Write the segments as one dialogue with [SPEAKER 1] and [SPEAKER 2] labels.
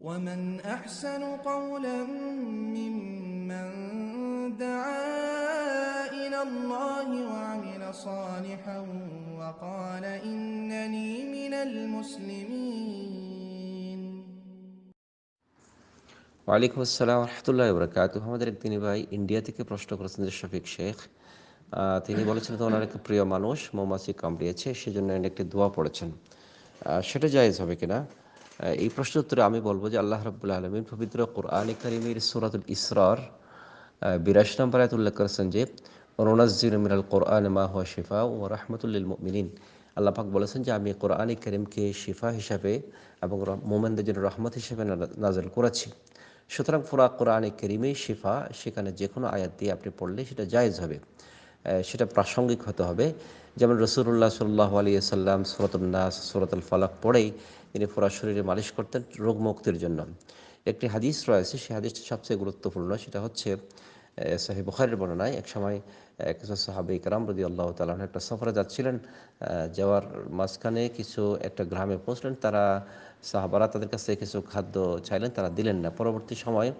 [SPEAKER 1] ومن أحسن قولا ممن دعا إلى الله وعمل صالحا وقال إنني من المسلمين
[SPEAKER 2] ওয়ালাইকুম আসসালাম রহমতুল্লাহ বরকাত আমাদের এক তিনি ভাই ইন্ডিয়া থেকে প্রশ্ন করেছেন যে শফিক শেখ আহ, তিনি বলেছেন তো ওনার একটা প্রিয় মানুষ মৌমাছি কামড়িয়েছে সেজন্য উনি একটি দোয়া পড়েছেন আহ, সেটা জায়েজ হবে কিনা আহ, এই প্রশ্নের উত্তরে আমি বলব যে আল্লাহ রব্বুল আলমিন পবিত্র কোরআন করিমের সুরাতুল ইসরার বিরাশ নম্বর উল্লেখ করেছেন যে রোনাজির মিনাল কোরআন মা হুয়া শিফা ও রহমতুল্লিল মিনিন আল্লাহ পাক বলেছেন যে, আমি কোরআন করিমকে শিফা হিসাবে এবং মোমেনদের জন্য রহমত হিসেবে নাজল করেছি। সুতরাং পুরা কোরআন করিমেই শিফা, সেখানে যে কোনো আয়াত দিয়ে আপনি পড়লে সেটা জায়েজ হবে। সেটা প্রাসঙ্গিক হতে হবে। যেমন রসুল্লাহ সাল্লাহ আলী সাল্লাম সুরতুল নাস, সুরতুল ফালাক পড়েই তিনি পুরা শরীরে মালিশ করতেন রোগ মুক্তির জন্য। একটি হাদিস রয়েছে, সেই হাদিসটি সবচেয়ে গুরুত্বপূর্ণ, সেটা হচ্ছে সাহেব বুখারের বর্ণনায় এক সময় কিছু সাহাবে ইকরাম রদি আল্লাহ তালাহ একটা সফরে যাচ্ছিলেন যাওয়ার মাঝখানে কিছু একটা গ্রামে পৌঁছলেন, তারা সাহাবারা তাদের কাছে কিছু খাদ্য চাইলেন, তারা দিলেন না। পরবর্তী সময়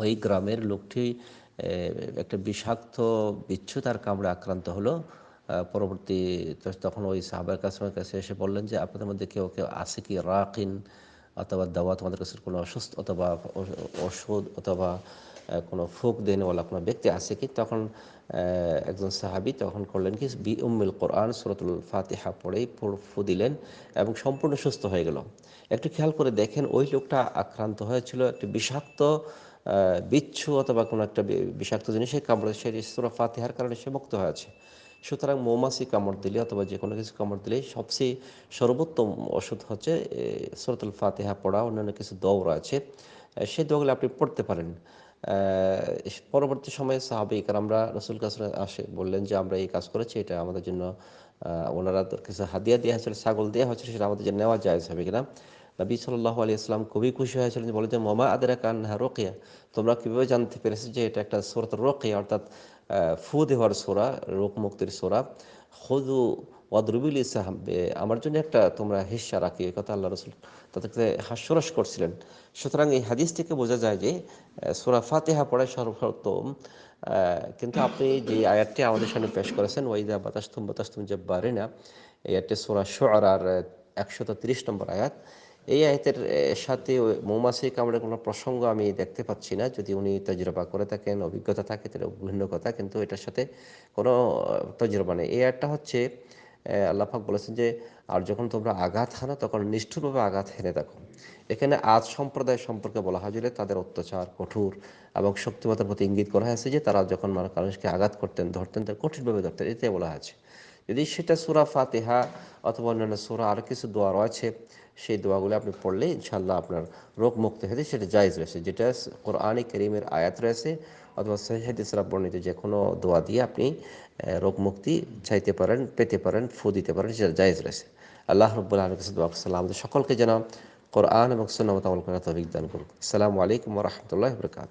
[SPEAKER 2] ওই গ্রামের লোকটি একটা বিষাক্ত বিচ্ছু তার কামড়ে আক্রান্ত হলো। পরবর্তী তখন ওই সাহাবার কাছে কাছে এসে বললেন যে, আপনাদের মধ্যে কেউ কেউ আছে কি রাকিন অথবা দাওয়া তোমাদের কাছে কোনো অসুস্থ অথবা ওষুধ অথবা কোনো ফুক দেনওয়ালা কোনো ব্যক্তি আছে কি? তখন একজন সাহাবি তখন করলেন কি, বি উম্মিল কোরআন সুরতুল ফাতিহা পড়েই ফু- দিলেন এবং সম্পূর্ণ সুস্থ হয়ে গেল। একটু খেয়াল করে দেখেন, ওই লোকটা আক্রান্ত হয়েছিল, একটি বিষাক্ত বিচ্ছু অথবা কোনো একটা বিষাক্ত জিনিসে কামড়ে সে সুরা ফাতিহার কারণে সে মুক্ত হয়েছে সুতরাং মৌমাছি কামড় দিলে অথবা যে কোনো কিছু কামড় দিলে সবচেয়ে সর্বোত্তম ওষুধ হচ্ছে সুরতুল ফাতিহা পড়া, অন্যান্য কিছু দৌড় আছে সেই দোয়াগুলো আপনি পড়তে পারেন। পরবর্তী সময়ে সাহাবিক আমরা রসুল কাসরে আসে, বললেন যে আমরা এই কাজ করেছি, এটা আমাদের জন্য ওনারা কিছু হাদিয়া দেওয়া হয়েছিল, ছাগল দেওয়া হয়েছিল, সেটা আমাদের জন্য নেওয়া যায় হবে কিনা নবী সাল্লাহ আলী ইসলাম খুবই খুশি হয়েছিলেন বলে যে মামা আদেরা কান্না রোকিয়া? তোমরা কীভাবে জানতে পেরেছ যে এটা একটা সোরত রোকিয়া, অর্থাৎ ফু দেওয়ার সোরা, রোগ মুক্তির সোরা? খুদু ওয়াদরুবিল সাহাবে, আমার জন্য একটা তোমরা হিস্সা রাখি কথা আল্লাহ রসুল তাদেরকে হাস্যরস করছিলেন। সুতরাং এই হাদিস থেকে বোঝা যায় যে সোরা ফাতেহা পড়ায় সর্বপ্রথম কিন্তু আপনি যে আয়াতটি আমাদের সামনে পেশ করেছেন ওয়াইদা বাতাস্তুম বাতাস্তুম জব্বারিনা এই আয়াতটি সোরা শোয়ার একশত তিরিশ নম্বর আয়াত। এই আয়াতের সাথে মৌমাছি কামড়ের কোনো প্রসঙ্গ আমি দেখতে পাচ্ছি না। যদি উনি তজরবা করে থাকেন, অভিজ্ঞতা থাকে, তাহলে ভিন্ন কথা। কিন্তু এটার সাথে কোনো তজরবা নেই। এই আয়াতটা হচ্ছে আল্লাহাক বলেছেন যে, আর যখন তোমরা আঘাত হানো, তখন নিষ্ঠুরভাবে আঘাত হেনে দেখো এখানে আজ সম্প্রদায় সম্পর্কে বলা হয় যে, তাদের অত্যাচার কঠোর এবং শক্তিমতার প্রতি ইঙ্গিত করা হয়েছে যে, তারা যখন মানুষ- মানুষকে আঘাত করতেন, ধরতেন, তারা কঠিনভাবে ধরতেন। এতে বলা আছে। যদি সেটা সুরা ফাতেহা অথবা অন্যান্য সুরা আরও কিছু দোয়া রয়েছে, সেই দোয়াগুলো আপনি পড়লে ইনশাল্লাহ আপনার রোগ মুক্ত হতে সেটা জায়েজ রয়েছে। যেটা কোরআনে করিমের আয়াত রয়েছে অথবা সহিদিসরা বর্ণিত যে কোনো দোয়া দিয়ে আপনি রোগ মুক্তি চাইতে পারেন, পেতে পারেন, ফু দিতে পারেন, সেটা জায়েজ রয়েছে। আল্লাহ রব্বুল আলম দোয়া সকলকে যেন কোরআন এবং সুন্নামত আমল করার তৌফিক দান করুন আসসালামু আলাইকুম রহমতুল্লাহ বরকাত